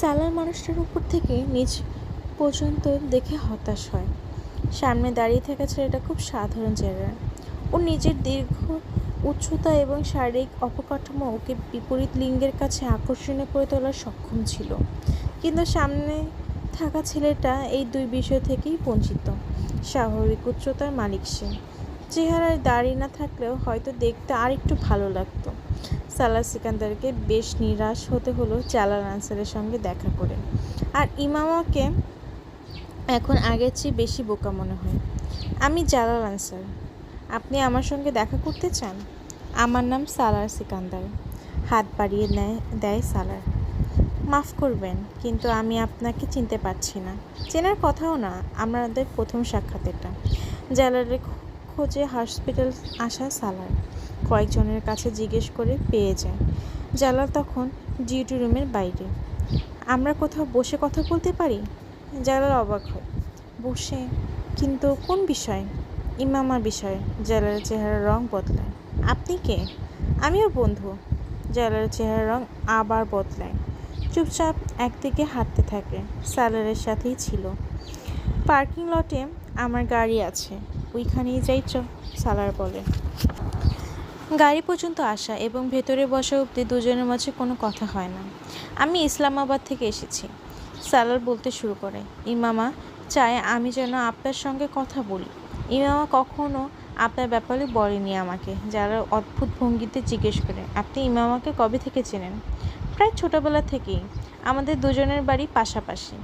সালার মানুষটার উপর থেকে নিচ পর্যন্ত দেখে হতাশ হয়। সামনে দাঁড়িয়ে থাকা ছেলেটা খুব সাধারণ চেহারা ও নিজের দীর্ঘ উচ্চতা এবং শারীরিক অপকাঠামো ওকে বিপরীত লিঙ্গের কাছে আকর্ষণীয় করে তোলার সক্ষম ছিল। কিন্তু সামনে থাকা ছেলেটা এই দুই বিষয় থেকেই বঞ্চিত। স্বাভাবিক উচ্চতার মালিক সে। চেহারায় দাড়ি না থাকলেও হয়তো দেখতে আরেকটু ভালো লাগতো। সালার সিকান্দারকে বেশ নিরাশ হতে হলো জালাল আনসারের সঙ্গে দেখা করে। আর ইমামাকে এখন আগের চেয়ে বেশি বোকা মনে হয়। আমি জালাল আনসার। আপনি আমার সঙ্গে দেখা করতে চান? আমার নাম সালার সিকান্দার। হাত বাড়িয়ে নেয়, দেয় সালার মাফ করবেন, কিন্তু আমি আপনাকে চিনতে পারছি না। চেনার কথাও না, আমাদের প্রথম সাক্ষাৎ এটা। জালারের খোঁজে হসপিটাল আসা সালার কয়েকজনের কাছে জিজ্ঞেস করে পেয়ে যায়। জালাল তখন ডিউটি রুমের বাইরে। আমরা কোথাও বসে কথা বলতে পারি? জালাল অবাক হয়। বসে? কিন্তু কোন বিষয়ে? ইমামার বিষয়ে। জালালের চেহারার রং বদলায়। আপনি কে? আমিও বন্ধু। জালালের চেহারার রং আবার বদলায়। চুপচাপ একদিকে হাঁটতে থাকে। সালারের সাথেই ছিল। পার্কিং লটে আমার গাড়ি আছে। ওইখানেই যাই চ, সালার বলে। গাড়ি পর্যন্ত আসা এবং ভেতরে বসা অবধি দুজনের মাঝে কোনো কথা হয় না। আমি ইসলামাবাদ থেকে এসেছি। সালার বলতে শুরু করে, ইমামা চায় আমি যেন আপনার সঙ্গে কথা বলি। ইমামা কখনো আপনার ব্যাপারে বলেনি আমাকে, যারা অদ্ভুত ভঙ্গিতে জিজ্ঞেস করে, আপনি ইমামাকে কবে থেকে চেনেন? প্রায় ছোটোবেলা থেকেই। আমাদের দুজনের বাড়ি পাশাপাশি।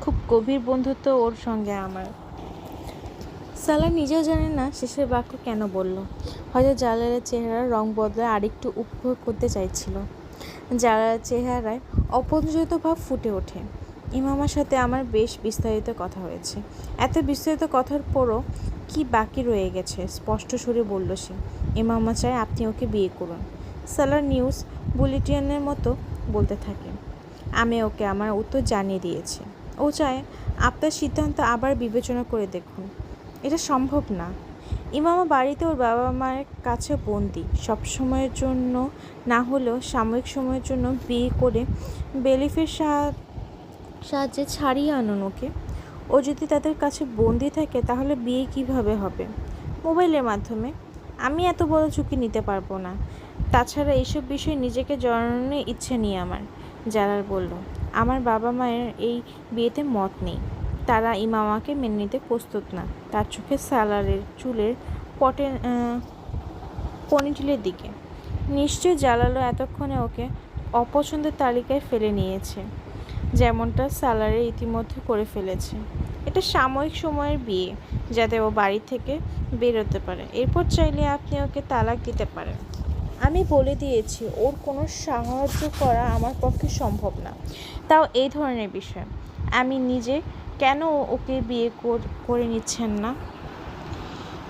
খুব গভীর বন্ধুত্ব ওর সঙ্গে আমার। সালা নিজেও জানে না শেষের বাক্য কেন বলল। হয়তো জালালের চেহারার রং বদলে আরেকটু উপভোগ করতে চাইছিল। জালালের চেহারায় অপরিচিত ভাব ফুটে ওঠে। ইমামার সাথে আমার বেশ বিস্তারিত কথা হয়েছে। এত বিস্তারিত কথার পরও কি বাকি রয়ে গেছে? স্পষ্ট সুরে বলল সে। ইমামা চায় আপনি ওকে বিয়ে করুন। সালার নিউজ বুলেটিনের মতো বলতে থাকে। আমি ওকে আমার উত্তর জানিয়ে দিয়েছি। ও চায় আপনার সিদ্ধান্ত আবার বিবেচনা করে দেখুন। এটা সম্ভব না। ইমামা বাড়িতে ওর বাবা মায়ের কাছে বন্দি। সব সময়ের জন্য না হলেও সাময়িক সময়ের জন্য বিয়ে করে বেলিফের সাহা- সাহায্যে ছাড়িয়ে আনুন ওকে। ও যদি তাদের কাছে বন্দি থাকে তাহলে বিয়ে কীভাবে হবে? মোবাইলের মাধ্যমে। আমি এত বড় ঝুঁকি নিতে পারব না। তাছাড়া এইসব বিষয়ে নিজেকে জড়ানোর ইচ্ছে নিয়ে আমার, জালাল বলল। আমার বাবা মায়ের এই বিয়েতে মত নেই। তারা ইমামাকে মেনে নিতে প্রস্তুত না। তার চোখে সালারের চুলের পটে পনিটিলের দিকে। নিশ্চয় জালালো এতক্ষণে ওকে অপছন্দের তালিকায় ফেলে নিয়েছে, যেমনটা সালারে ইতিমধ্যে করে ফেলেছে। এটা সাময়িক সময়ের বিয়ে, যাতে ও বাড়ি থেকে বেরোতে পারে। এরপর চাইলে আপনি ওকে তালাক দিতে পারেন। আমি বলে দিয়েছি, ওর কোনো সাহায্য করা আমার পক্ষে সম্ভব না। তাও এই ধরনের বিষয়। আমি নিজে কেন ওকে বিয়ে কর- নিচ্ছেন না?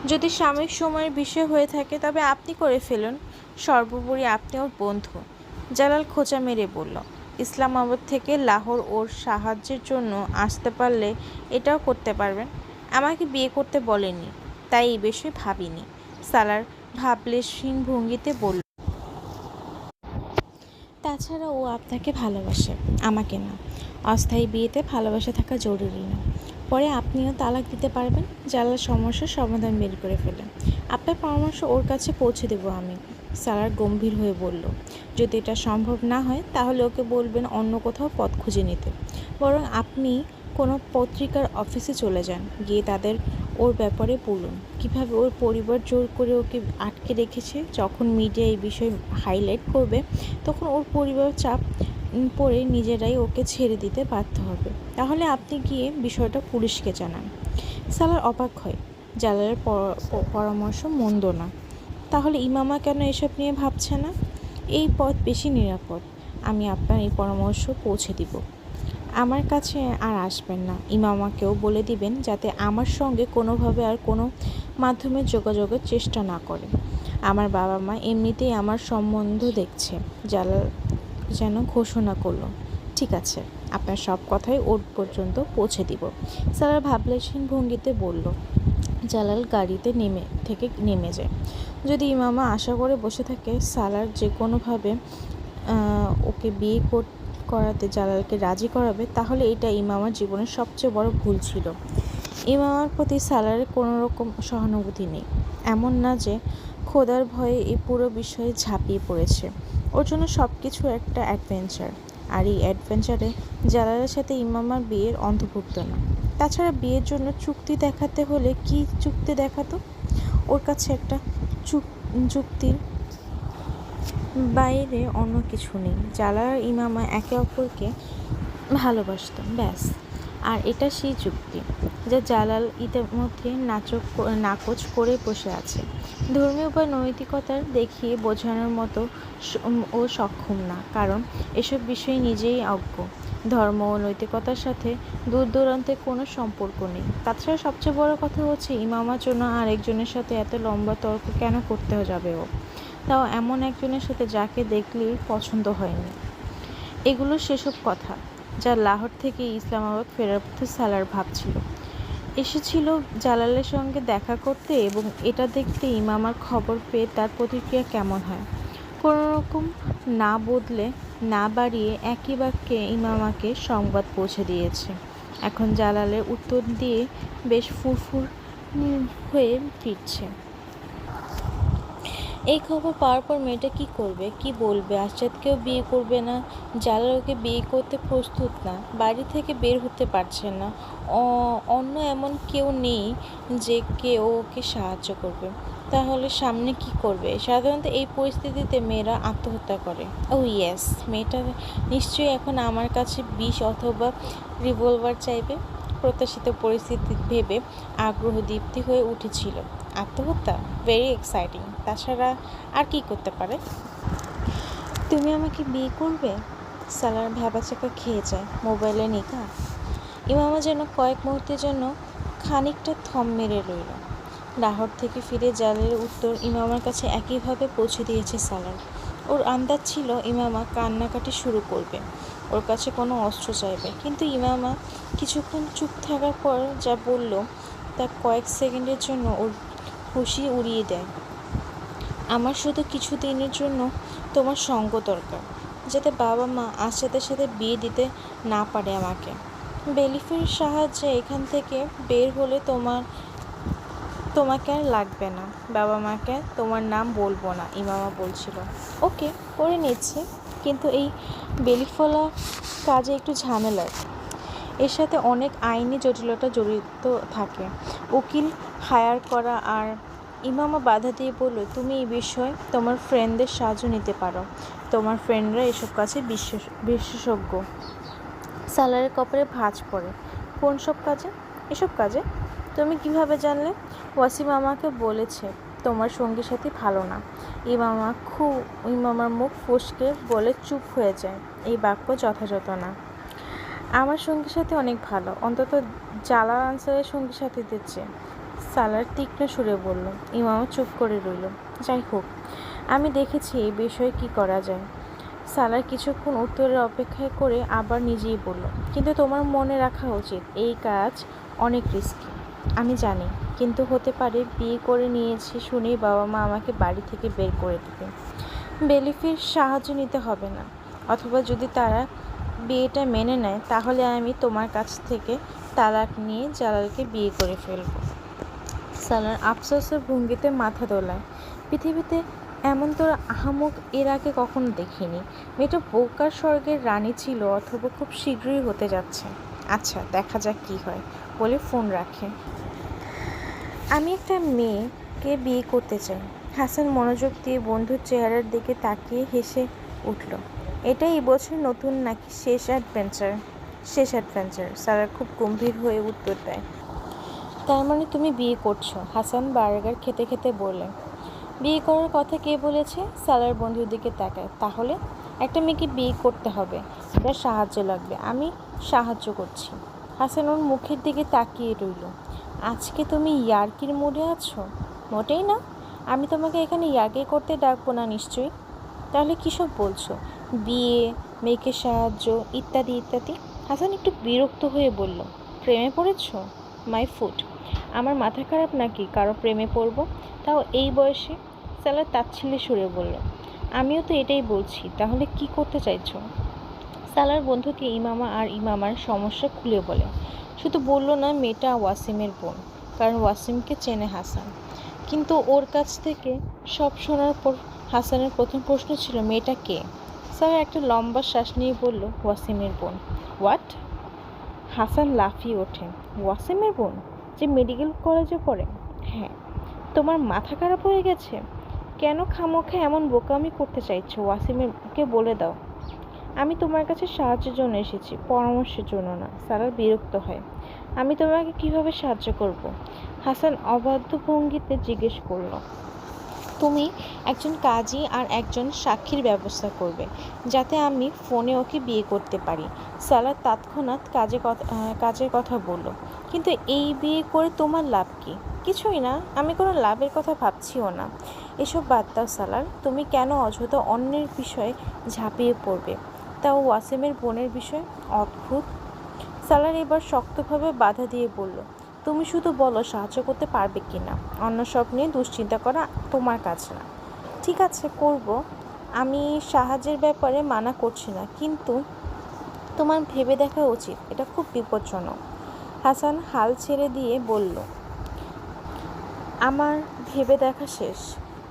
যদি সাময়িক সময়ের বিষয় হয়ে থাকে, তবে আপনি করে ফেলুন। সর্বোপরি আপনি ওর বন্ধু। জালাল খোঁচা মেরে বলল, ইসলামাবাদ থেকে লাহোর ওর সাহায্যের জন্য আসতে পারলে এটাও করতে পারবেন। আমাকে বিয়ে করতে বলেনি তাই এই বিষয়ে ভাবিনি। সালার ভাবলেশহীন ভঙ্গিতে বলল, তাছাড়া ও আপনাকে ভালোবাসে, আমাকে না। অস্থায়ী বিয়েতে ভালোবাসা থাকা জরুরি না। পরে আপনিও তালাক দিতে পারবেন জালাল সমস্যার সমাধান বের করে ফেলেন আপনার পরামর্শ ওর কাছে পৌঁছে দেবো আমি, সালার গম্ভীর হয়ে বলল। যদি এটা সম্ভব না হয়, তাহলে ওকে বলবেন অন্য কোথাও পথ খুঁজে নিতে। বরং আপনি কোনো পত্রিকার অফিসে চলে যান, গিয়ে তাদের ওর ব্যাপারে বলুন। কীভাবে ওর পরিবার জোর করে ওকে আটকে রেখেছে, যখন মিডিয়া এই বিষয়ে হাইলাইট করবে, তখন ওর পরিবার চাপ পড়ে নিজেরাই ওকে ছেড়ে দিতে বাধ্য হবে। তাহলে আপনি গিয়ে বিষয়টা পুলিশকে জানান। সালার অবাক হয়। জালালের পরামর্শ মন্দ না। তাহলে ইমামা কেন এসব নিয়ে ভাবছে না? এই পথ বেশি নিরাপদ। আমি আপনার এই পরামর্শ পৌঁছে দিব। আমার কাছে আর আসবেন না। ইমামাকেও বলে দিবেন যাতে আমার সঙ্গে কোনোভাবে আর কোনো মাধ্যমে যোগাযোগের চেষ্টা না করে। আমার বাবা মা এমনিতেই আমার সম্বন্ধ দেখছে। জালাল যেন ঘোষণা করল। ঠিক আছে, আপনার সব কথাই ওর পর্যন্ত পৌঁছে দিব। সালার ভাবলেশহীন ভঙ্গিতে বলল, জালাল গাড়িতে নেমে, থেকে নেমে যায়। যদি ইমামা আশা করে বসে থাকে, সালার যে কোনোভাবে ওকে বিয়ে কর- করাতে জালালকে রাজি করাবে, তাহলে এটা ইমামার জীবনের সবচেয়ে বড় ভুল ছিল। ইমামার প্রতি সালারের কোনো রকম সহানুভূতি নেই। এমন না যে খোদার ভয়ে এই পুরো বিষয়ে ঝাঁপিয়ে পড়েছে। ওর জন্য সব কিছু একটা অ্যাডভেঞ্চার আর এই অ্যাডভেঞ্চারে জালালের সাথে ইমামার বিয়ের অন্তর্ভুক্ত না। তাছাড়া বিয়ের জন্য চুক্তি দেখাতে হলে কি চুক্তি দেখাতো? ওর কাছে একটা যুক্তির বাইরে অন্য কিছু নেই। জালাল ইমামা একে অপরকে ভালোবাসত, ব্যাস। আর এটা সেই যুক্তি যা জালাল ইতিমধ্যে নাচক নাকচ করে বসে আছে। ধর্মীয় বা নৈতিকতার দেখিয়ে বোঝানোর মতো ও সক্ষম না, কারণ এসব বিষয়ে নিজেই অজ্ঞ। ধর্ম ও নৈতিকতার সাথে দূর দূরান্তে কোনো সম্পর্ক নেই। তাছাড়া সবচেয়ে বড় কথা হচ্ছে ইমামার জন্য আরেকজনের সাথে এত লম্বা তর্ক কেন করতে যাবে ও? তাও এমন একজনের সাথে যাকে দেখলেই পছন্দ হয়নি। এগুলো সেসব কথা। যা লাহোর থেকে ইসলামাবাদ ফেরার পথে সালার ভাবছিল এসেছিল জালালের সঙ্গে দেখা করতে এবং এটা দেখতে ইমামার খবর পেয়ে তার প্রতিক্রিয়া কেমন হয়। কোনো রকম না বদলে না বাড়িয়ে একই বাক্যে ইমামাকে সংবাদ পৌঁছে দিয়েছে। এখন জালালের উত্তর দিয়ে বেশ ফুরফুর হয়ে ফিরছে। এই খবর পাওয়ার পর মেয়েটা কী করবে? কি বলবে? আশাদকেও বিয়ে করবে না জালাল ওকে বিয়ে করতে প্রস্তুত না, বাড়ি থেকে বের হতে পারছে না। অন্য এমন কেউ নেই যে কেউ ওকে সাহায্য করবে। তাহলে সামনে কি করবে? সাধারণত এই পরিস্থিতিতে মেয়েরা আত্মহত্যা করে। ও ইয়েস মেয়েটা নিশ্চয়ই এখন আমার কাছে বিষ অথবা রিভলভার চাইবে। প্রত্যাশিত পরিস্থিতি ভেবে আগ্রহ দীপ্তি হয়ে উঠেছিল। আত্মহত্যা? ভেরি এক্সাইটিং তাছাড়া আর কি করতে পারে? তুমি আমাকে বিয়ে করবে? সালার ভ্যাবাচাকা খেয়ে যায়, মোবাইলে নিকা। ইমামা যেন কয়েক মুহূর্তের জন্য খানিকটা থম মেরে রইল। লাহোর থেকে ফিরে জালের উত্তর ইমামার কাছে একইভাবে পৌঁছে দিয়েছে সালার। ওর আন্দাজ ছিল ইমামা কান্নাকাটি শুরু করবে। ওর কাছে কোনো অস্ত্র চাইবে। কিন্তু ইমামা কিছুক্ষণ চুপ থাকার পর যা বলল, তা কয়েক সেকেন্ডের জন্য ওর খুশি উড়িয়ে দেয়। আমার শুধু কিছু দিনের জন্য তোমার সঙ্গ দরকার, যাতে বাবা মা আশাদের সাথে বিয়ে দিতে না পারে আমাকে। বেলিফের সাহায্যে এখান থেকে বের হলে তোমার, তোমাকে আর লাগবে না। বাবা মাকে তোমার নাম বলব না, ইমামা বলছিল। ওকে, করে নিচ্ছে। কিন্তু এই বেলিফলা কাজে একটু ঝামেলার। এর সাথে অনেক আইনি জটিলতা জড়িত থাকে। উকিল হায়ার করা আর ইমামা বাধা দিয়ে বলল, তুমি এই বিষয়ে তোমার ফ্রেন্ডদের সাহায্য নিতে পারো। তোমার ফ্রেন্ডরা এসব কাজে বিশেষ বিশেষজ্ঞ স্যালারের কপালে ভাঁজ পড়ে। কোন সব কাজে? এসব কাজে। তুমি কীভাবে জানলে? ওয়াসিম আমাকে বলেছে, তোমার সঙ্গী সাথী ভালো না। ইমামা খুব, ইমামার মুখ ফসকে বলে চুপ হয়ে যায়। এই বাক্য যথাযথ না। আমার সঙ্গী সাথী অনেক ভালো। অন্তত জালাল আনসারের সঙ্গী সাথী দিচ্ছে। সালার তীক্ষ্ণ সুরে বলল ইমামা চুপ করে রইল। যাই হোক, আমি দেখেছি এই বিষয়ে কি করা যায়। সালার কিছুক্ষণ উত্তরের অপেক্ষায় করে আবার নিজেই বলল, কিন্তু তোমার মনে রাখা উচিত, এই কাজ অনেক রিস্কি আমি জানি, কিন্তু হতে পারে বিয়ে করে নিয়েছি শুনেই বাবা মা আমাকে বাড়ি থেকে বের করে দেবে। বেলিফির সাহায্য নিতে হবে না, অথবা যদি তারা বিয়েটা মেনে নেয়, তাহলে আমি তোমার কাছ থেকে তালাক নিয়ে জালালকে বিয়ে করে ফেলব। সালার আফসোসের ভঙ্গিতে মাথা দোলায়। পৃথিবীতে এমন তোর আহামক এর আগে কখনো দেখিনি। মেয়েটা বোকার স্বর্গের রানী ছিল, অথবা খুব শীঘ্রই হতে যাচ্ছে। আচ্ছা দেখা যাক কি হয়, বলে ফোন রাখে। আমি একটা মেয়েকে বিয়ে করতে চাই। হাসান মনোযোগ দিয়ে বন্ধুর চেহারার দিকে তাকিয়ে হেসে উঠল। এটাই বছর নতুন নাকি শেষ অ্যাডভেঞ্চার শেষ অ্যাডভেঞ্চার সারা খুব গম্ভীর হয়ে উত্তর দেয়। তার মানে তুমি বিয়ে করছ। হাসান বার্গার খেতে খেতে বলে বিয়ে করার কথা কে বলেছে? সালার বন্ধুর দিকে তাকায়, তাহলে একটা মেয়েকে বিয়ে করতে হবে। যার সাহায্য লাগবে। আমি সাহায্য করছি। হাসান ওর মুখের দিকে তাকিয়ে রইল, আজকে তুমি ইয়ার্কির মুডে আছো? মোটেই না। আমি তোমাকে এখানে ইয়ার্কি করতে ডাকবো না নিশ্চয়ই। তাহলে কী সব বলছো? বিয়ে, মেয়েকে সাহায্য, ইত্যাদি ইত্যাদি? হাসান একটু বিরক্ত হয়ে বলল, প্রেমে পড়েছ? মাই ফুড আমার মাথা খারাপ নাকি? কারও প্রেমে পড়ব? তাও এই বয়সে? স্যালার তাচ্ছিল্যে সুরে বলল, আমিও তো এটাই বলছি, তাহলে কি করতে চাইছো? সালার বন্ধুকে ইমামা আর ইমামার সমস্যা খুলে বলে, শুধু বলল না মেয়েটা ওয়াসিমের বোন, কারণ ওয়াসিমকে চেনে হাসান। কিন্তু ওর কাছ থেকে সব শোনার পর হাসানের প্রথম প্রশ্ন ছিল, মেয়েটা কে? স্যার একটা লম্বা শ্বাস নিয়ে বলল, ওয়াসিমের বোন। হোয়াট? হাসান লাফিয়ে ওঠে, ওয়াসিমের বোন? যে মেডিকেল কলেজে পড়ে? হ্যাঁ তোমার মাথা খারাপ হয়ে গেছে? কেন খামোখে এমন বোকামি করতে চাইছো? ওয়াসিমকে বলে দাও। আমি তোমার কাছে সাহায্যের জন্য এসেছি, পরামর্শের জন্য না। সারা বিরক্ত হয়। আমি তোমাকে কীভাবে সাহায্য করব? হাসান অবাধ্য ভঙ্গিতে জিজ্ঞেস করল। তুমি একজন কাজী আর একজন সাক্ষীর ব্যবস্থা করবে, যাতে আমি ফোনে ওকে বিয়ে করতে পারি। সালাদ তৎক্ষণাৎ কাজে কথা কাজের কথা বলল, কিন্তু এই বিয়ে করে তোমার লাভ কি? কিছুই না, আমি কোনো লাভের কথা ভাবছিও না। এসব বাদ দাও সালার তুমি কেন অযথা অন্যের বিষয়ে ঝাঁপিয়ে পড়বে? তাও ওয়াসিমের বোনের বিষয়? অদ্ভুত। সালার এবার শক্তভাবে বাধা দিয়ে বলল তুমি শুধু বলো, সাহায্য করতে পারবে কি না অন্য সব নিয়ে দুশ্চিন্তা করা তোমার কাজ না। ঠিক আছে, করব। আমি সাহায্যের ব্যাপারে মানা করছি না, কিন্তু তোমার ভেবে দেখা উচিত। এটা খুব বিপজ্জনক। হাসান হাল ছেড়ে দিয়ে বলল, আমার ভেবে দেখা শেষ।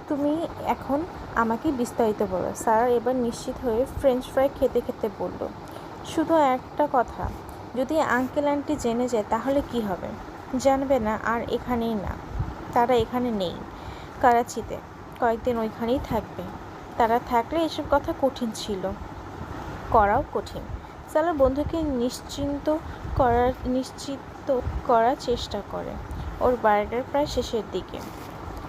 তুমি এখন আমাকে বিস্তারিত বলো। স্যার এবার নিশ্চিত হয়ে ফ্রেঞ্চ ফ্রাই খেতে খেতে বলল, শুধু একটা কথা, যদি আঙ্কেল আন্টি জেনে যায় তাহলে কি হবে? জানবে না আর এখানেই না। তারা এখানে নেই করাচিতে। কয়েকদিন ওইখানেই থাকবে। তারা থাকলে এসব কথা কঠিন ছিল। করাও কঠিন। সালার বন্ধুকে নিশ্চিন্ত করার, নিশ্চিত করার চেষ্টা করে। ওর বার্গার প্রায় শেষের দিকে।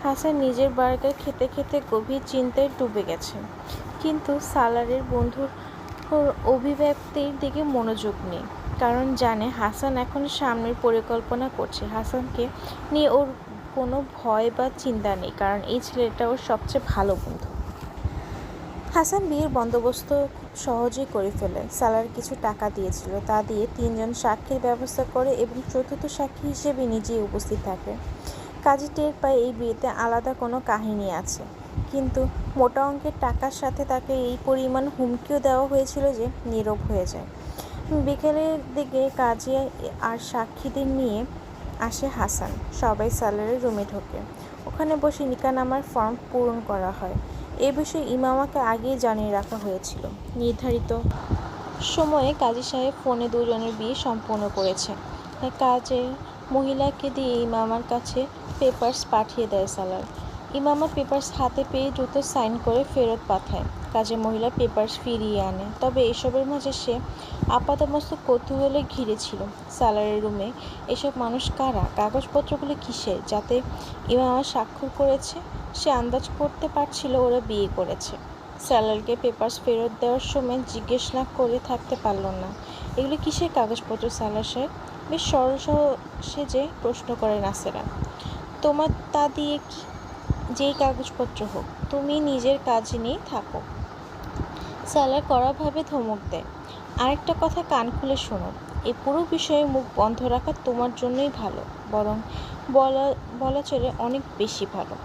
হাসান নিজের বার্গার খেতে খেতে গভীর চিন্তায় ডুবে গেছে। কিন্তু সালারের বন্ধুর ওর অভিব্যক্তির দিকে মনোযোগ নেই। কারণ জানে হাসান এখন সামনের পরিকল্পনা করছে। হাসানকে নিয়ে ওর কোনো ভয় বা চিন্তা নেই, কারণ এই ছেলেটা ওর সবচেয়ে ভালো বন্ধু। হাসান বিয়ের বন্দোবস্ত খুব সহজেই করে ফেলে। সালার কিছু টাকা দিয়েছিল। তা দিয়ে তিনজন সাক্ষীর ব্যবস্থা করে এবং চতুর্থ সাক্ষী হিসেবে নিজেই উপস্থিত থাকে। কাজী টের পায় এই বিয়েতে আলাদা কোনো কাহিনী আছে। কিন্তু মোটা অঙ্কের টাকার সাথে তাকে এই পরিমাণ হুমকিও দেওয়া হয়েছিল যে নীরব হয়ে যায়। বিকেলের দিকে কাজী আর সাক্ষীদের নিয়ে আসে হাসান। সবাই স্যালারের রুমে ঢোকে। ওখানে বসে নিকানামার ফর্ম পূরণ করা হয়। এ বিষয়ে ইমামাকে আগেই জানিয়ে রাখা হয়েছিল। নির্ধারিত সময়ে কাজী সাহেব ফোনে দুজনের বিয়ে সম্পন্ন করেছে কাজের মহিলাকে দিয়ে ইমামার কাছে পেপার্স পাঠিয়ে দেয় সালার ইমামা পেপার্স হাতে পেয়ে দ্রুত সাইন করে ফেরত পাঠায়। কাজে মহিলা পেপার্স ফিরিয়ে আনে। তবে এসবের মাঝে সে আপাতমস্ত কৌতূহলে ঘিরে ছিল। সালারের রুমে এসব মানুষ কারা? কাগজপত্রগুলো কিসের? যাতে ইমামা স্বাক্ষর করেছে, সে আন্দাজ করতে পারছিল ওরা বিয়ে করেছে। স্যালারকে পেপার্স ফেরত দেওয়ার সময় জিজ্ঞেস না করে থাকতে পারল না। এগুলো কিসের কাগজপত্র স্যালার সাহেব? বেশ সরল সহ সেজে প্রশ্ন করে নাসেরা। তোমার তা দিয়ে কি যেই কাগজপত্র হোক, তুমি নিজের কাজ নিয়ে থাকো। স্যালার কড়াভাবে ধমক দেয়। আরেকটা কথা কান খুলে শোনো এই পুরো বিষয়ে মুখ বন্ধ রাখা তোমার জন্যই ভালো, বরং বলা বলা চলে অনেক বেশি ভালো।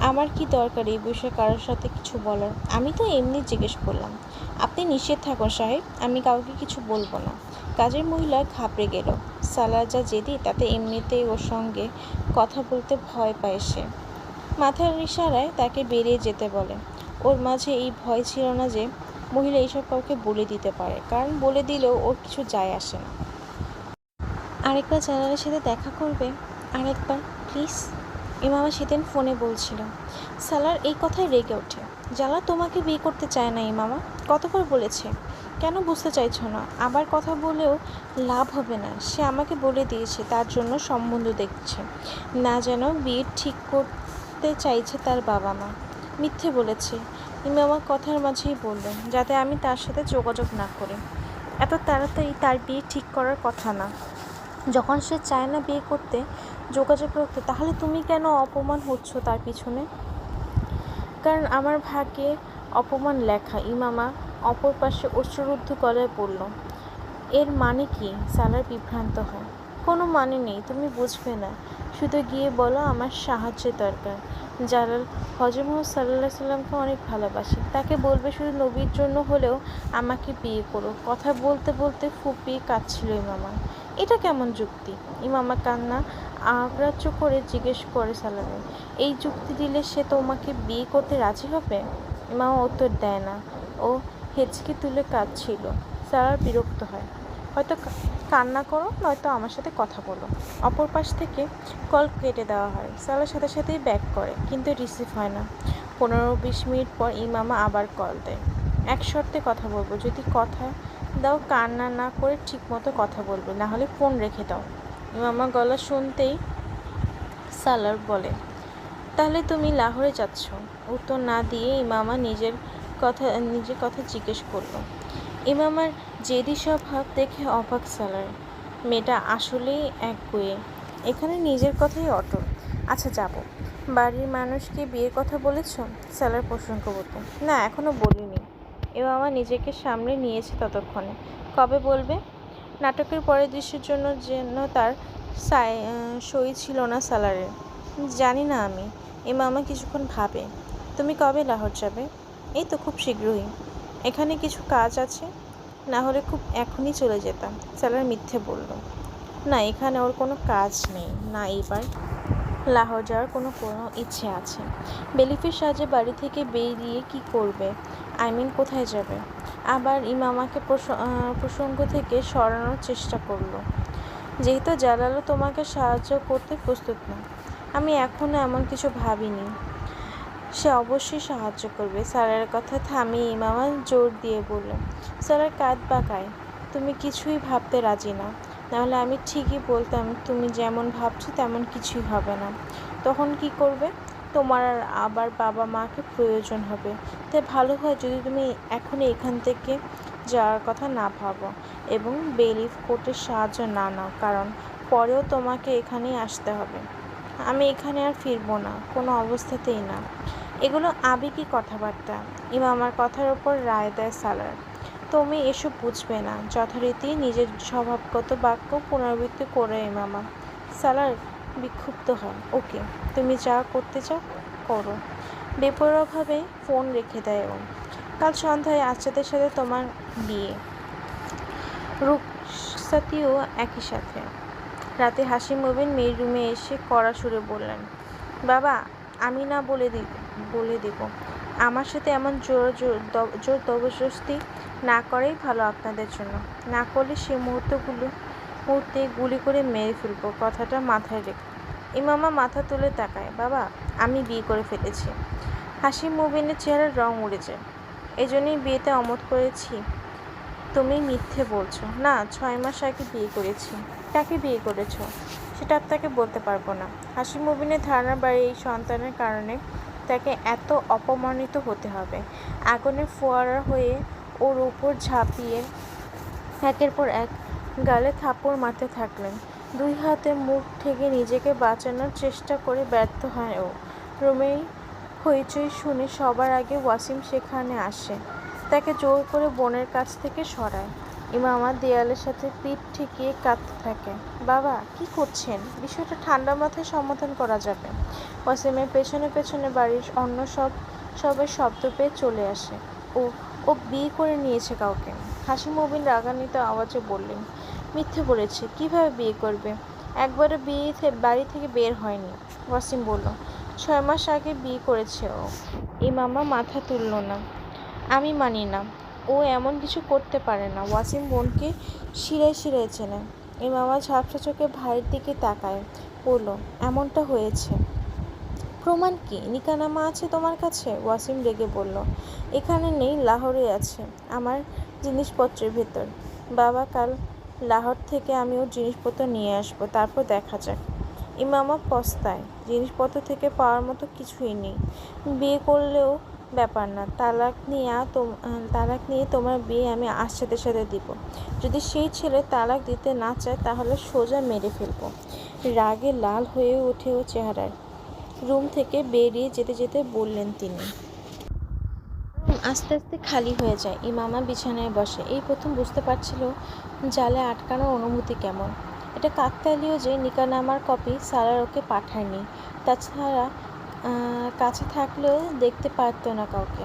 আমার কি দরকার এই বিষয়ে কারোর সাথে কিছু বলার? আমি তো এমনি জিজ্ঞেস করলাম। আপনি নিষেধ থাকুন সাহেব, আমি কাউকে কিছু বলব না। কাজের মহিলা ঘাবড়ে গেল। সালার যা জেদি, তাতে এমনিতেই ওর সঙ্গে কথা বলতে ভয় পায় সে। মাথার ইশারায় তাকে বেরিয়ে যেতে বলে। ওর মাঝে এই ভয় ছিল না যে মহিলা এইসব কাউকে বলে দিতে পারে, কারণ বলে দিলেও ওর কিছু যায় আসে না। আরেকবার জালালের সাথে দেখা করবে? আরেকবার, প্লিজ? ইমামা সেদিন ফোনে বলছিল সালার এই কথায় রেগে ওঠে। জালা তোমাকে বিয়ে করতে চায় না ইমামা। কতবার বলেছে? কেন বুঝতে চাইছো না? আবার কথা বলেও লাভ হবে না। সে আমাকে বলে দিয়েছে, তার জন্য সম্বন্ধ দেখছে। না যেন বিয়ে ঠিক করতে চাইছে তার বাবা মা। মিথ্যে বলেছে। ইমামা কথার মাঝেই বললেন, যাতে আমি তার সাথে যোগাযোগ না করি। এত তাড়াতাড়ি তার বিয়ে ঠিক করার কথা না। যখন সে চায় না বিয়ে করতে, যোগাযোগ রাখতে, তাহলে তুমি কেন অপমান হচ্ছ তার পিছনে? কারণ আমার ভাগ্যে অপমান লেখা। ইমামা অপর পাশে অশ্রুরুদ্ধ গলায় বলল, এর মানে কি? সালার বিভ্রান্ত হয় কোনো মানে নেই, তুমি বুঝবে না। শুধু গিয়ে বলো আমার সাহায্যের দরকার। জালাল হজর মোহাম্মদ সাল্লাহ সাল্লামকে অনেক ভালোবাসে। তাকে বলবে শুধু নবীর জন্য হলেও আমাকে বিয়ে করো। কথা বলতে বলতে ফুপিয়ে কাঁদছিল ইমামা এটা কেমন যুক্তি? ইমামা কান্না আগ্রাহ্য করে জিজ্ঞেস করে সালামে, এই যুক্তি দিলে সে তোমাকে বিয়ে করতে রাজি হবে? ইমামা উত্তর দেয় না। ও হেঁচকি তুলে কাঁদছিল। সারার বিরক্ত হয়। হয়তো কান্না করো, নয়তো আমার সাথে কথা বলো। অপর পাশ থেকে কল কেটে দেওয়া হয়। সালার সাথে সাথেই ব্যাক করে, কিন্তু রিসিভ হয় না। পনেরো বিশ মিনিট পর ইমামা আবার কল দেয়। এক শর্তে কথা বলব, যদি কথা দাও, কান্না না করে ঠিক মতো কথা বলবে না হলে ফোন রেখে দাও। ইমামা গলা শুনতেই সালার বলে, তাহলে তুমি লাহোরে যাচ্ছ? উত্তর না দিয়ে ইমামা নিজের কথা নিজের কথা জিজ্ঞেস করল। ইমামার জেদি স্বভাব দেখে অবাক সালার। মেয়েটা আসলেই এক গুয়ে। এখানে নিজের কথাই অটল। আচ্ছা যাব। বাড়ির মানুষকে বিয়ের কথা বলেছ? স্যালার প্রসঙ্গ বলতো না এখনও বলিনি। ইমামা নিজেকে সামনে নিয়েছে ততক্ষণে। কবে বলবে? নাটকের পরের দৃশ্যের জন্য যেন তার সাই ছিল না স্যালারের জানি না আমি। ইমামা কিছুক্ষণ ভাবে। তুমি কবে লাহোর যাবে? এই তো খুব শীঘ্রই। এখানে কিছু কাজ আছে? না হলে খুব এখনই চলে যেতাম স্যালার মিথ্যে বলল। না, এখানে ওর কোনো কাজ নেই, না এবার লাহোর যাওয়ার কোনো কোনো ইচ্ছে আছে। বেলিফের সাহায্যে বাড়ি থেকে বেরিয়ে কি করবে? আই মিন, কোথায় যাবে? আবার ইমামাকে প্রস- প্রসঙ্গ থেকে সরানোর চেষ্টা করল। যেহেতু জালালও তোমাকে সাহায্য করতে প্রস্তুত না, আমি এখনও এমন কিছু ভাবিনি। সে অবশ্যই সাহায্য করবে। স্যারের কথা থামিয়ে ইমামা জোর দিয়ে বলল, স্যারের কাঁধ বাঁকায় তুমি কিছুই ভাবতে রাজি না। নাহলে আমি ঠিকই বলতাম, তুমি যেমন ভাবছ তেমন কিছুই হবে না। তখন কি করবে? তোমার আর আবার বাবা মাকে প্রয়োজন হবে। তাই ভালো হয় যদি তুমি এখন এখান থেকে যাওয়ার কথা না ভাবো এবং বেলিফ কোর্টের সাহায্য না নাও, কারণ পরেও তোমাকে এখানেই আসতে হবে। আমি এখানে আর ফিরবো না, কোনো অবস্থাতেই না। এগুলো আবেগী কথাবার্তা। ইমামার কথার ওপর রায় দেয় সালার। তুমি এসব বুঝবে না। যথারীতি নিজের স্বভাবগত বাক্য পুনরাবৃত্তি করে ইমামা সালার বিক্ষুব্ধ হয় ওকে, তুমি যা করতে চাও, করো। বেপরোয়াভাবে ফোন রেখে দেয় ও। কাল সন্ধ্যায় আচ্ছাদের সাথে তোমার বিয়ে। রুকসাতিও একই সাথে। রাতে হাসি মুবিন মেয়ের রুমে এসে কড়া সুরে বললেন, বাবা, আমি না বলে দিব বলে দেব। আমার সাথে এমন জোর জোর জবরদস্তি না করাই ভালো আপনাদের জন্য। না করলে সে মুহূর্তগুলো, মুহূর্তে গুলি করে মেরে ফেলব, কথাটা মাথায় রেখো। ইমামা মাথা তুলে তাকায়, বাবা, আমি বিয়ে করে ফেলেছি। হাসি মুবিনের চেহারার রং উড়ে যায়। এই জন্যই বিয়েতে অমত করেছি? তুমি মিথ্যে বলছো। না, ছয় মাস আগে বিয়ে করেছি। কাকে বিয়ে করেছ? সেটা আপনাকে বলতে পারব না। হাসি মুবিনের ধারণা বাড়ি এই সন্তানের কারণে তাকে এত অপমানিত হতে হবে। আগুনের ফোয়ারা হয়ে ওর উপর ঝাঁপিয়ে একের পর এক গালে থাপড় মারতে থাকলেন। দুই হাতে মুখ থেকে নিজেকে বাঁচানোর চেষ্টা করে ব্যর্থ হয় ও। রুমেই হইচই শুনে সবার আগে ওয়াসিম সেখানে আসে। তাকে জোর করে বোনের কাছ থেকে সরায়। ইমামা দেয়ালের সাথে পিঠ ঠেকিয়ে কাঁদতে থাকে। বাবা, কি করছেন? বিষয়টা ঠান্ডা মাথায় সমাধান করা যাবে। ওয়াসিমের পেছনে পেছনে বাড়ির অন্য সব সবাই শব্দ পেয়ে চলে আসে। ও ও বিয়ে করে নিয়েছে কাউকে? হাসি মুবিন রাগান্বিত আওয়াজে বললেন, মিথ্যে বলেছে, কীভাবে বিয়ে করবে? একবারও বিয়ে বাড়ি থেকে বের হয়নি। ওয়াসিম বলল, ছয় মাস আগে বিয়ে করেছে ও। ইমামা মাথা তুলল না। আমি মানি না। ও এমন কিছু করতে পারে না। ওয়াসিম বোনকে শিরায় শিরায় চেনে। ইমামা ঝাপসা চোখে ভাইয়ের দিকে তাকায়। বলল, এমনটা হয়েছে। প্রমাণ কি? নিকানামা আছে তোমার কাছে? ওয়াসিম রেগে বলল, এখানে নেই, লাহোরে আছে। আমার জিনিসপত্রের ভেতর। বাবা, কাল লাহোর থেকে আমি ওর জিনিসপত্র নিয়ে আসব, তারপর দেখা যাক। ইমামা পস্তায়। জিনিসপত্র থেকে পাওয়ার মতো কিছুই নেই। বিয়ে করলেও ব্যাপার না। তালাক নিয়ে তালাক নিয়ে তোমার বিয়ে আমি আজ সাথে দিব। যদি সেই ছেলে তালাক দিতে না চায়, তাহলে সোজা মেরে ফেলব। রাগে লাল হয়ে ওঠে ও চেহারায়। রুম থেকে বেরিয়ে যেতে যেতে বললেন তিনি। আস্তে আস্তে খালি হয়ে যায়। ইমামা বিছানায় বসে। এই প্রথম বুঝতে পারছিল জালে আটকানোর অনুভূতি কেমন। এটা কাকতালীয় যে নিকানামার কপি সারার ওকে পাঠায়নি। তাছাড়া কাছে থাকলেও দেখতে পারতো না কাউকে।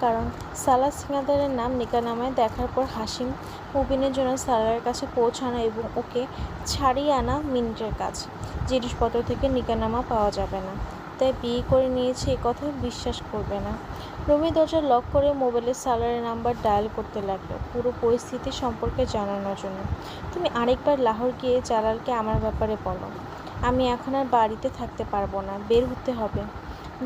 কারণ সালা সিংহাদারের নাম নিকানামায় দেখার পর হাসিম মুবিনের জন্য সালারের কাছে পৌঁছানো এবং ওকে ছাড়িয়ে আনা মিনিটের কাজ। জিনিসপত্র থেকে নিকানামা পাওয়া যাবে না। তাই বিয়ে করে নিয়েছে এ কথা বিশ্বাস করবে না। রুমি দরজা লক করে মোবাইলে সালারের নাম্বার ডায়াল করতে লাগল, পুরো পরিস্থিতি সম্পর্কে জানানোর জন্য। তুমি আরেকবার লাহোর গিয়ে জালালকে আমার ব্যাপারে বলো। আমি এখন আর বাড়িতে থাকতে পারব না, বের হতে হবে।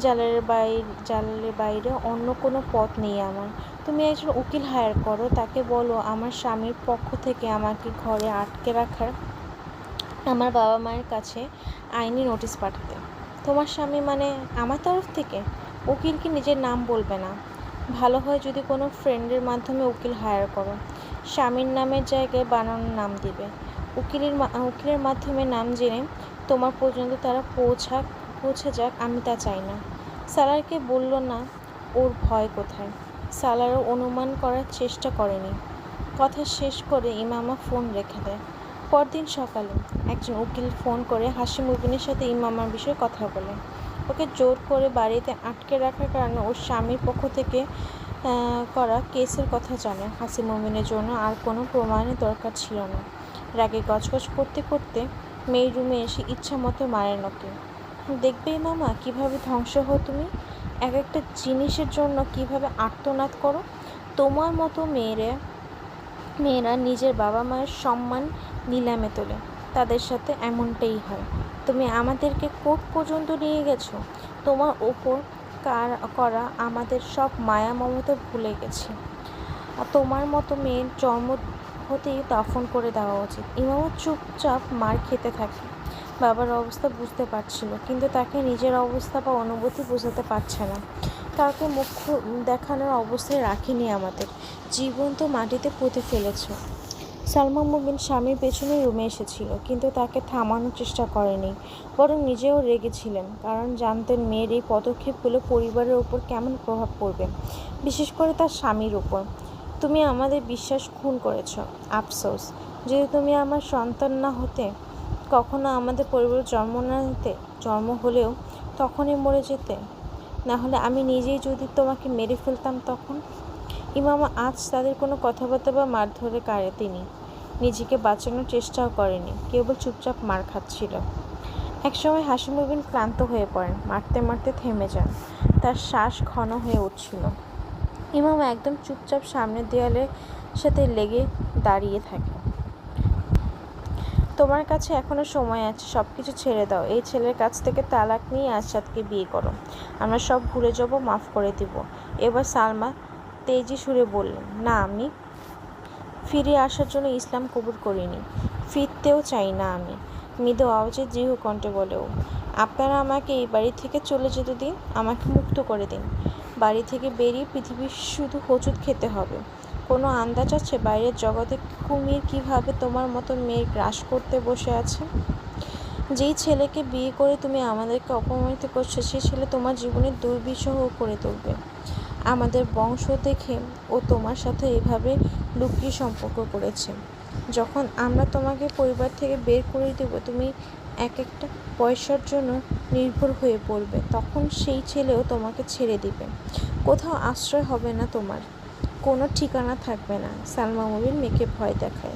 জালালের বাইরে জালালের বাইরে অন্য কোনো পথ নেই আমার। তুমি একজন উকিল হায়ার করো, তাকে বলো আমার স্বামীর পক্ষ থেকে আমাকে ঘরে আটকে রাখার, আমার বাবা মায়ের কাছে আইনি নোটিশ পাঠাতে। তোমার স্বামী মানে আমার তরফ থেকে? উকিল কি নিজের নাম বলবে না? ভালো হয় যদি কোনো ফ্রেন্ডের মাধ্যমে উকিল হায়ার করো। স্বামীর নামের জায়গায় বানানোর নাম দিবে। উকিলের উকিলের মাধ্যমে নাম জেনে তোমার পর্যন্ত তারা পৌঁছাক, পৌঁছে যাক, আমি তা চাই না। সালারকে বলল, না, ওর ভয় কোথায়? সালারও অনুমান করার চেষ্টা করেনি। কথা শেষ করে ইমামা ফোন রেখে দেয়। পরদিন সকালে একজন উকিল ফোন করে হাসি মুবিনের সাথে ইমামার বিষয়ে কথা বলে। ওকে জোর করে বাড়িতে আটকে রাখার কারণে ওর স্বামীর পক্ষ থেকে করা কেসের কথা জানে। হাসি মুমিনের জন্য আর কোনো প্রমাণের দরকার ছিল না। রাগে গজগজ করতে করতে মেয়ের রুমে এসে ইচ্ছা মতো মারেন ওকে দেখবে মামা, কীভাবে ধ্বংস হও তুমি? এক একটা জিনিসের জন্য কীভাবে আর্তনাদ করো? তোমার মতো মেয়েরা মেয়েরা নিজের বাবা মায়ের সম্মান নিলামে তোলে। তাদের সাথে এমনটাই হয়। তুমি আমাদেরকে কোর্ট পর্যন্ত নিয়ে গেছো? তোমার ওপর কার আমাদের সব মায়া মমতা ভুলে গেছি। তোমার মতো মেয়ের জন্ম হতেই দাফন করে দেওয়া উচিত। ইমামও চুপচাপ মার খেতে থাকে। বাবার অবস্থা বুঝতে পারছিল, কিন্তু তাকে নিজের অবস্থা বা অনুভূতি বোঝাতে পারছে না। কাউকে মুখ দেখানোর অবস্থায় রাখিনি আমাদের। জীবন তো মাটিতে পুঁতে ফেলেছ। সালমা মুবিন স্বামীর পেছনে রুমে এসেছিল, কিন্তু তাকে থামানোর চেষ্টা করেনি, বরং নিজেও রেগেছিলেন কারণ জানতেন মেয়ের এই পদক্ষেপগুলো পরিবারের উপর কেমন প্রভাব পড়বে, বিশেষ করে তার স্বামীর উপর। তুমি আমাদের বিশ্বাস খুন করেছ। আফসোস। যদি তুমি আমার সন্তান না হতে, কখনো আমাদের পরিবারে জন্ম না নিতে, জন্ম হলেও তখনই মরে যেতে। না হলে আমি নিজেই যদি তোমাকে মেরে ফেলতাম তখন? ইমামা আজ তাদের কোনো কথাবার্তা বা মারধরে কারে তিনি। নিজেকে বাঁচানোর চেষ্টাও করেনি। কেবল চুপচাপ মার খাচ্ছিল। একসময় হাসি মুবিন ক্লান্ত হয়ে পড়েন। মারতে মারতে থেমে যান। তার শ্বাস ঘন হয়ে উঠছিল। ইমাম একদম চুপচাপ সামনের দেয়ালের সাথে লেগে দাঁড়িয়ে থাকে। তোমার কাছে এখনও সময় আছে সব কিছু ছেড়ে দাও। এই ছেলের কাছ থেকে তালাক নিয়ে আশাদকে বিয়ে করো। আমরা সব ভুলে যাব, মাফ করে দিব। এবার সালমা তেজি সুরে বললেন, না, আমি ফিরে আসার জন্য ইসলাম কবুল করিনি। ফিরতেও চাই না আমি। মৃদু আওয়াজে দৃঢ় কণ্ঠে বলেও আপনারা আমাকে এই বাড়ি থেকে চলে যেতে দিন, আমাকে মুক্ত করে দিন। বাড়ি থেকে বেরিয়ে পৃথিবীর শুধু হজুদ খেতে হবে। কোনো আন্দাজ আছে বাইরের জগতে কুমির কীভাবে তোমার মতো মেয়ের গ্রাস করতে বসে আছে? যেই ছেলেকে বিয়ে করে তুমি আমাদেরকে অপমানিত করছ, সেই ছেলে তোমার জীবনের দুর্বিষহ করে তুলবে। আমাদের বংশ দেখে ও তোমার সাথে এভাবে লুকিয়ে সম্পর্ক করেছে। যখন আমরা তোমাকে পরিবার থেকে বের করে দেব, তুমি এক একটা পয়সার জন্য নির্ভর হয়ে পড়বে, তখন সেই ছেলেও তোমাকে ছেড়ে দিবে। কোথাও আশ্রয় হবে না তোমার, কোনো ঠিকানা থাকবে না, সালমা মুবিন মেয়েকে ভয় দেখায়।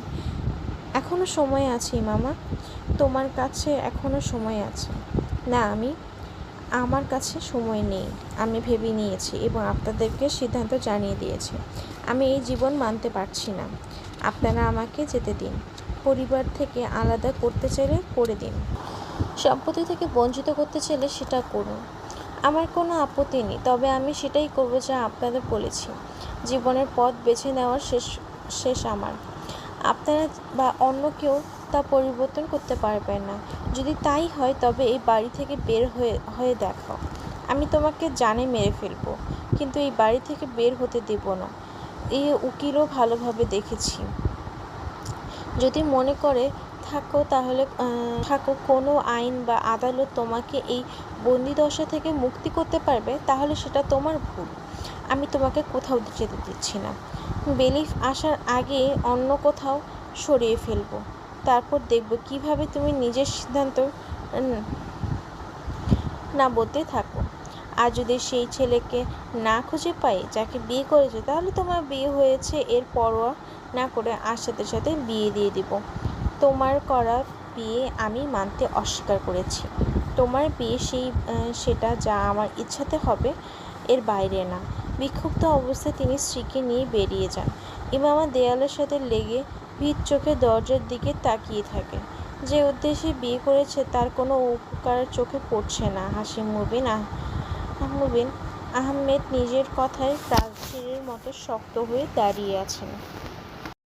এখনও সময় আছে, মামা। তোমার কাছে এখনও সময় আছে। না, আমি, আমার কাছে সময় নেই। আমি ভেবে নিয়েছি এবং আপনাদেরকে সিদ্ধান্ত জানিয়ে দিয়েছি। আমি এই জীবন মানতে পারছি না। আপনারা আমাকে যেতে দিন। পরিবার থেকে আলাদা করতে চাইলে করে দিন। সম্পত্তি থেকে বঞ্চিত করতে চাইলে সেটা করুন। আমার কোনো আপত্তি নেই, তবে আমি সেটাই করব যা আপনাদের বলেছি। জীবনের পথ বেছে নেওয়ার শেষ শেষ আমার। আপনারা বা অন্য কেউ তা পরিবর্তন করতে পারবেন না। যদি তাই হয়, তবে এই বাড়ি থেকে বের হয়ে হয়ে দেখো আমি তোমাকে জানে মেরে ফেলব, কিন্তু এই বাড়ি থেকে বের হতে দেব না। এই উকিলও ভালোভাবে দেখেছি। যদি মনে করে থাকো, তাহলে থাকো, কোনো আইন বা আদালত তোমাকে এই বন্দিদশা থেকে মুক্তি করতে পারবে, তাহলে সেটা তোমার ভুল। আমি তোমাকে কোথাও যেতে দিচ্ছি না। বেলিফ আসার আগে অন্য কোথাও সরিয়ে ফেলব। তারপর দেখব কীভাবে তুমি নিজের সিদ্ধান্ত না বলতে থাকো। আর যদি সেই ছেলেকে না খুঁজে পাই, যাকে বিয়ে করেছে, তাহলে তোমার বিয়ে হয়েছে, এর পরোয়া না করে আর সাথে সাথে বিয়ে দিয়ে দিব। তোমার করা বিয়ে আমি মানতে অস্বীকার করেছি। তোমার বিয়ে সেই সেটা যা আমার ইচ্ছাতে হবে, এর বাইরে না। বিক্ষুব্ধ অবস্থায় তিনি স্ত্রীকে নিয়ে বেরিয়ে যান। ইমামা দেয়ালের সাথে লেগে ভিত চোখে দরজার দিকে তাকিয়ে থাকে যে উদ্দেশ্যে বিয়ে করেছে তার কোনো উপকার চোখে পড়ছে না। হাসিম মুবিন মুবিন আহমেদ নিজের কথায় প্রাচীরের মতো শক্ত হয়ে দাঁড়িয়ে আছেন।